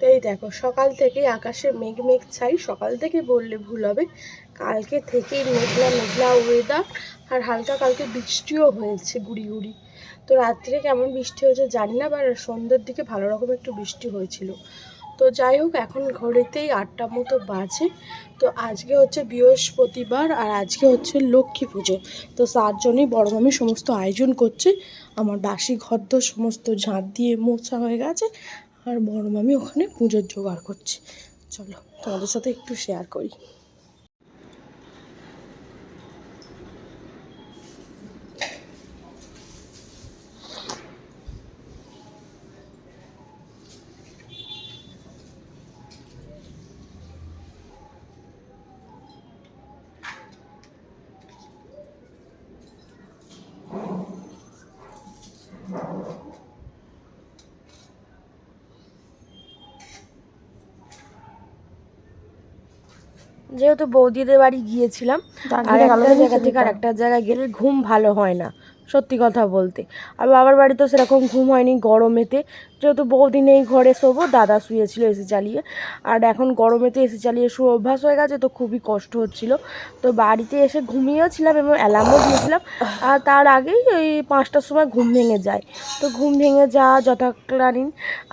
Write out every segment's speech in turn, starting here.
এই দেখো, সকাল থেকে আকাশে মেঘ মেঘ ছাই, সকাল থেকে বললে ভুল হবে। কালকে থেকে মেঘলা মেঘলা ওয়েদার আর হালকা কালকে বৃষ্টিও হয়েছে গুড়ি গুড়ি। তো রাত্রে কেমন বৃষ্টি হয়েছে জানি না বা সন্ধ্যের দিকে ভালো রকম একটু বৃষ্টি হয়েছিল। তো যাই হোক, এখন ঘড়িতেই আটটা মতো বাজে। তো আজকে হচ্ছে বৃহস্পতিবার আর আজকে হচ্ছে লক্ষ্মী পুজো। তো চারজনই জন্যই বড় মামি সমস্ত আয়োজন করছে। আমার বাসি ঘর তো সমস্ত ঝাঁপ দিয়ে মোছা হয়ে গেছে আর বড় মামি ওখানে পুজোর জোগাড় করছে। চলো তোমাদের সাথে একটু শেয়ার করি। যেহেতু বৌদিদের বাড়ি গিয়েছিলাম আর একটা জায়গা থেকে আর একটা জায়গায় গেলে ঘুম ভালো হয় না সত্যি কথা বলতে। আর বাবার বাড়িতেও সেরকম ঘুম হয়নি গরমেতে। যেহেতু বৌদি নেই ঘরে শোবো দাদা শুয়েছিল এসি চালিয়ে। আর এখন গরমেতে এসি চালিয়ে শুয়ে অভ্যাস হয়ে গেছে তো খুবই কষ্ট হচ্ছিল। তো বাড়িতে এসে ঘুমিয়েছিলাম এবং অ্যালার্মও দিয়েছিলাম। আর তার আগেই ওই পাঁচটার সময় ঘুম ভেঙে যায়। তো ঘুম ভেঙে যাওয়া যথাকালীন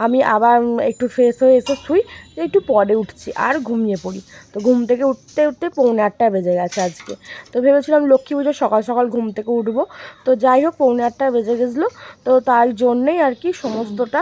আমি আবার একটু ফ্রেশ হয়ে এসে শুই। তো একটু পরে উঠছি আর ঘুমিয়ে পড়ি। তো ঘুম থেকে উঠতে উঠতে পৌনে আটটা বেজে গেছে আজকে। তো ভেবেছিলাম লক্ষ্মী পুজো সকাল সকাল ঘুম থেকে উঠবো। তো যাই হোক পৌনে আটটা বেজে গেছিল। তো তার জন্যেই আর কি সমস্তটা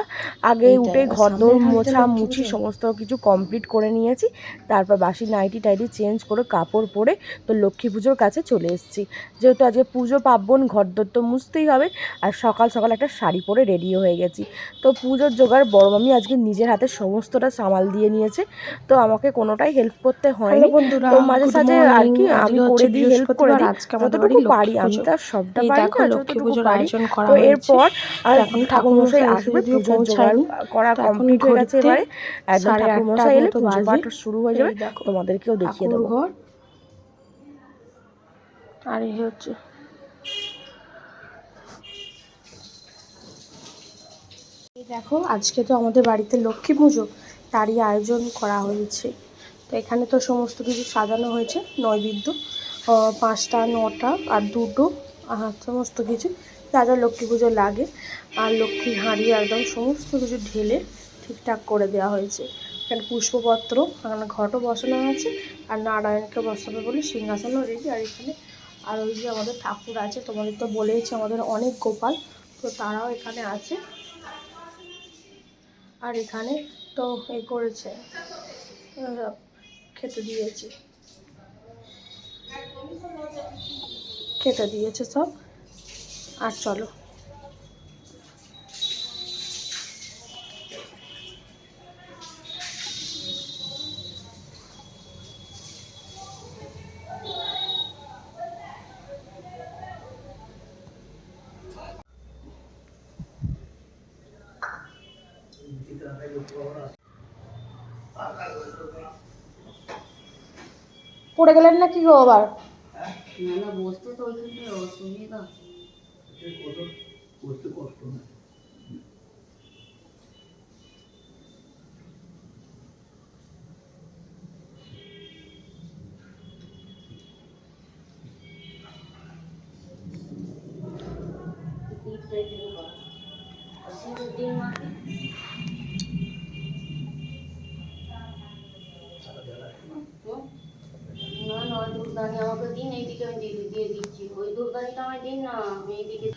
আগে উঠে ঘর দৌড় মোছা মুছি সমস্ত কিছু কমপ্লিট করে নিয়েছি। তারপর বাসি নাইটি টাইটি চেঞ্জ করে কাপড় পরে তো লক্ষ্মী পুজোর কাছে চলে এসেছি। যেহেতু আজকে পুজো পার্বণ ঘর দর তো মুছতেই হবে আর সকাল সকাল একটা শাড়ি পরে রেডিও হয়ে গেছি। তো পুজোর জোগাড় বড় মামি আজকে নিজের হাতে সমস্তটা সামাল দিয়ে নিয়েছে। তো আমাকে কোনোটাই হেল্প করতে হয়নি। তো মাঝে সাঝে আর কি আমি করে দিই হেল্প করে দিই। যতটুকু পারি আমি তো আর সবটা পারি না যতটুকু পারি। তো এরপর আর এখন ঠাকুর মশাই আসবে পুজোর জোগাড় করা কমপ্লিট হয়ে গেছে এবারে। একদম ঠাকুর মশাই এলে পুজো পাঠ শুরু হয়ে যাবে। তোমাদেরকেও দেখিয়ে দেবো। আর এই হচ্ছে। দেখো আজকে তো আমাদের বাড়িতে লক্ষ্মী পুজো। তারই আয়োজন করা হয়েছে। তো এখানে তো সমস্ত কিছু সাজানো হয়েছে নৈবেদ্য পাঁচটা, নটা আর দুটো সমস্ত কিছু। যা যা লক্ষ্মী পুজো লাগে, আর লক্ষ্মীর হাঁড়ি একদম সমস্ত কিছু ঢেলে ঠিকঠাক করে দেওয়া হয়েছে। এখানে পুষ্পপত্র, এখানে ঘটও বসানো আছে, আর নারায়ণকে বসাবে বলে সিংহাসনও রেডি। আর এখানে আর ওই যে আমাদের ঠাকুর আছে, তোমাদের তো বলেইছে আমাদের অনেক গোপাল, তো তারাও এখানে আছে। আর এখানে তো এ করেছে। খেতে দিয়েছি। খেতে দিয়েছে সব। আর চলো। পড়ে গেলেন না কি গো আবার? না না বসতে তো অসুবিধা। দুধদানি আমাকে দিন এইদিকে আমি দিয়ে দিয়ে দিচ্ছি। ওই দুধদানিটা আমায় দিন না, আমি এইদিকে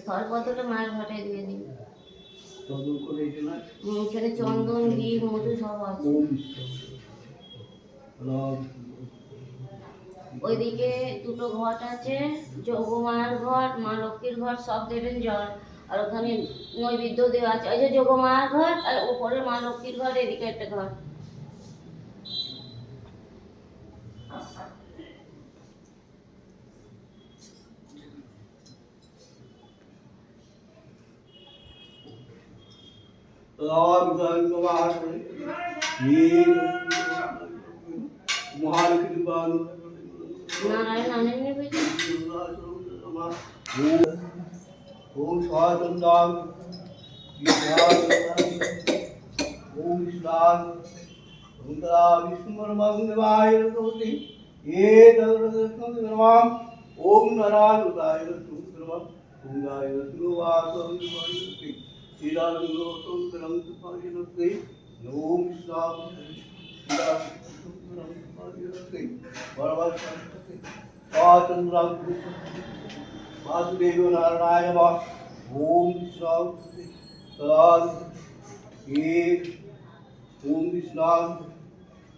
স্থল পত্রটা মায়ের ঘাটে দিয়ে দিন হুম, এখানে চন্দন ঘি মধু সব আছে। ওইদিকে দুটো ঘট আছে যোগমায়ের ঘট মা লক্ষ্মীর ঘট সব দেবেন জল। আর ওখানে নৈবেদ্য দেওয়া আছে। ওই যে যোগমায়ের ঘট আর উপরে মা লক্ষ্মীর ঘর এদিকে একটা ঘট। మహాకృపాను ఓం స్వాతంత్రం ఓం స్వామి సుందరా విష్ణుపరమాయ ఏ తరమాం ఓం నరాయ ఓం గాయ వాసం ஈராளுங்கிறத்தை நோம் இஸ்லாம் வாசுதேவ நாராயணவா ஓம் இஸ்லாம் சதா ஏ ஓம் இஸ்லாம்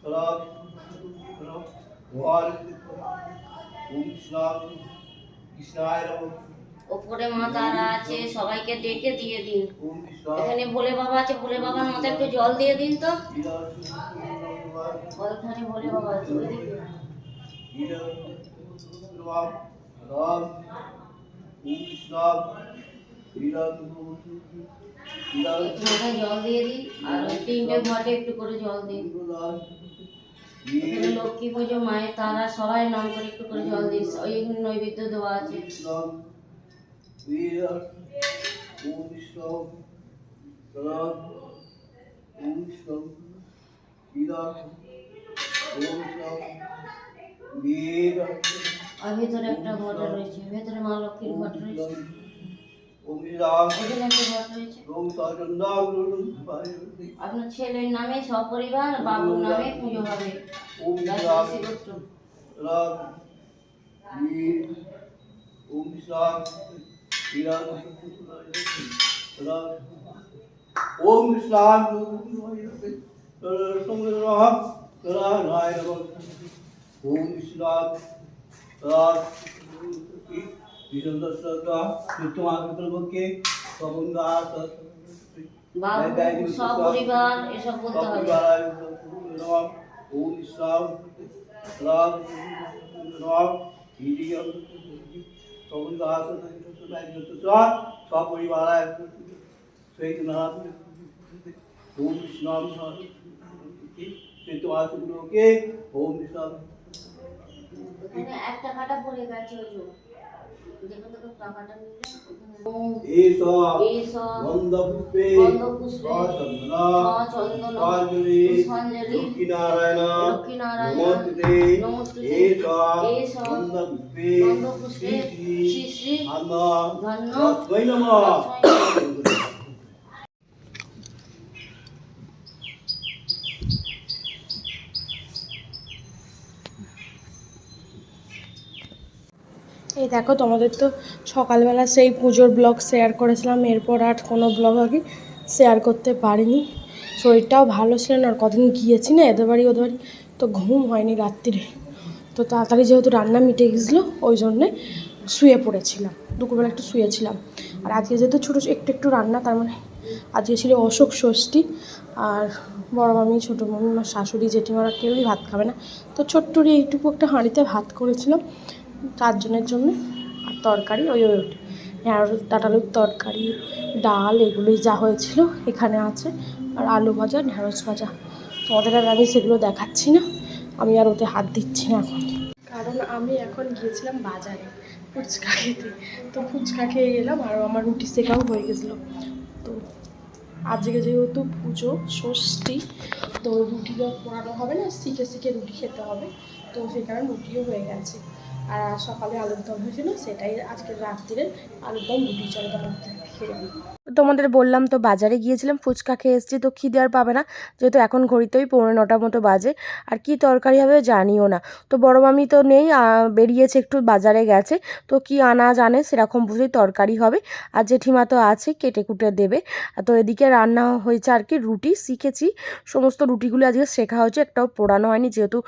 சதா ஓம் இஸ்லாம் கிருஷ்ணாய நமக்கு ওপরে মা তারা আছে সবাইকে ডেকে দিয়ে দিন। এখানে ভোলে বাবা আছে ভোলে বাবার মতো একটু জল দিয়ে দিন তো। ভোলে বাবা জল দিয়ে দিন আর ওই তিনটে ঘটে একটু করে জল দিন। লক্ষ্মী পুজো মায়ের তারা সবাই নাম করে একটু করে জল দিন ওই নৈবেদ্য দেওয়া আছে। Islam, Veera, Om Islam, Veer, আর ভেতরে একটা ঘট রয়েছে ভেতরে মা লক্ষ্মীর ঘট রয়েছে আপনার ছেলের নামে সপরিবার বাবুর নামে পুজো হবে Om রাজবংশী Salam, তোমাকে সবঙ্গা বাবু সপরিবার এসব বলতে হবে ওম ইসলাম রাম সবঙ্গা সপরিবার নাম ওম তোমার শুক্রকে ওম ইসলাম একটা কাটা পড়ে গেছে লক্ষ্মীনারায়ণ লক্ষ্মীনারায়ণ নমস্তে নমস্তুতে এইসব এইসব গন্ধপুষ্পে গন্ধপুষ্পে শ্রী শ্রী শ্রী ধন্য ধন্য তস্मै নমঃ এই দেখো, তোমাদের তো সকালবেলা সেই পুজোর ব্লগ শেয়ার করেছিলাম, এরপর আর কোনো ব্লগ আগে শেয়ার করতে পারিনি। শরীরটাও ভালো ছিল না, আর কদিন গিয়েছি না, এদের বাড়ি ওদের বাড়ি, তো ঘুম হয়নি রাত্রিরে তো তাড়াতাড়ি যেহেতু রান্না মিটে গেছিল ওই জন্যে শুয়ে পড়েছিলাম, দুপুরবেলা একটু শুয়েছিলাম। আর আজকে যেহেতু ছোটো, একটু একটু রান্না, তার মানে আজকে ছিল অশোক ষষ্ঠী, আর বড় মামি, ছোটো মামি, আমার শাশুড়ি, জেঠিমারা কেউই ভাত খাবে না। তো ছোট্টরি এইটুকু একটা হাঁড়িতে ভাত করেছিলাম চারজনের জন্য আর তরকারি, ওই ওই ঢ্যাঁড়স ডাটালুর তরকারি, ডাল, এগুলোই যা হয়েছিল এখানে আছে। আর আলু ভাজা ঢ্যাঁড়স ভাজা। তোমাদের আর আমি সেগুলো দেখাচ্ছি না। আমি আর ওতে হাত দিচ্ছি না এখন। কারণ আমি এখন গিয়েছিলাম বাজারে ফুচকা খেতে। তো ফুচকা খেয়ে গেলাম আর আমার রুটি শেখাও হয়ে গেছিল। তো আজকে যেহেতু পুজো, ষষ্ঠী, তো রুটিটা পোড়ানো হবে না শিখে শিখে রুটি খেতে হবে। তো সেই কারণে রুটিও হয়ে গেছে। আর সকালে আলুর দম হয়েছিল সেটাই আজকে রাত্রিরে আলুর দম রুটি চলতে খেয়ে দিই তোমাদের বললাম তো বাজারে গিয়েছিলাম, ফুচকা খেয়ে এসেছি তো খিদে আর পাবে না, যেহেতু এখন ঘড়িতেই পৌনে নটার মতো বাজে, আর কি তরকারি হবে জানিও না। তো বড় মামি তো নেই বেরিয়েছে একটু বাজারে গেছে, তো কি আনা জানে, সেরকম বুঝেই তরকারি হবে, আর জেঠিমা তো আছে, কেটে কুটে দেবে। তো এদিকে রান্না হয়েছে আর কি রুটি, শিখেছি, সমস্ত রুটিগুলো আজকে শেখা হয়েছে, একটাও পোড়ানো হয়নি, যেহেতু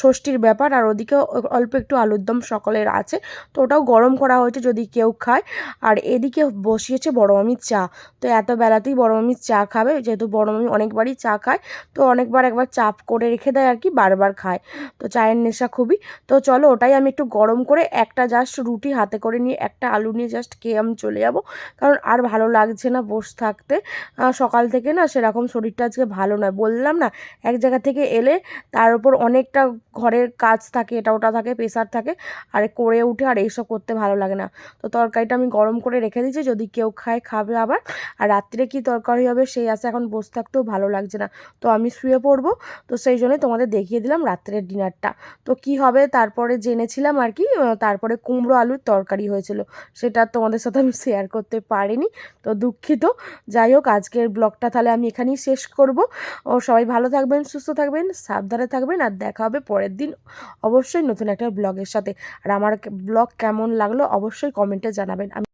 ষষ্ঠীর ব্যাপার, আর ওদিকে অল্প একটু আলুর দম সকলের আছে, তো ওটাও গরম করা হয়েছে যদি কেউ খায়। আর এদিকে বসিয়েছে বড় মামির চা চা। তো এত বেলাতেই বড় মামি চা খাবে, যেহেতু বড় মামি অনেকবারই চা খায়, তো অনেকবার একবার চাপ করে রেখে দেয় আর কি, বারবার খায়। তো চায়ের নেশা খুবই। তো চলো ওটাই আমি একটু গরম করে একটা জাস্ট রুটি হাতে করে নিয়ে একটা আলু নিয়ে জাস্ট খেয়ে আমি চলে যাব। কারণ আর ভালো লাগছে না বসে থাকতে। সকাল থেকে না সেরকম শরীরটা আজকে ভালো নয়। বললাম না, এক জায়গা থেকে এলে তার উপর অনেকটা ঘরের কাজ থাকে, এটা ওটা থাকে প্রেশার থাকে, আর করে উঠে আর এইসব করতে ভালো লাগে না। তো তরকারিটা আমি গরম করে রেখে দিয়েছি, যদি কেউ খায়, খাবে আবার। আর রাত্রে কি তরকারি হবে সেই আছে, এখন বসে থাকতেও ভালো লাগছে না। তো আমি শুয়ে পড়ব। তো সেই জন্যই তোমাদের দেখিয়ে দিলাম রাত্রের ডিনারটা। তো কি হবে তারপরে জেনেছিলাম আর কি তারপরে কুমড়ো আলুর তরকারি হয়েছিল। সেটা তোমাদের সাথে আমি শেয়ার করতে পারিনি। তো দুঃখিত। যাই হোক, আজকের ব্লগটা তাহলে আমি এখানেই শেষ করব। ও, সবাই ভালো থাকবেন, সুস্থ থাকবেন, সাবধানে থাকবেন, আর দেখা হবে পরের দিন অবশ্যই নতুন একটা ব্লগের সাথে। আর আমার ব্লগ কেমন লাগল অবশ্যই কমেন্টে জানাবেন। আমি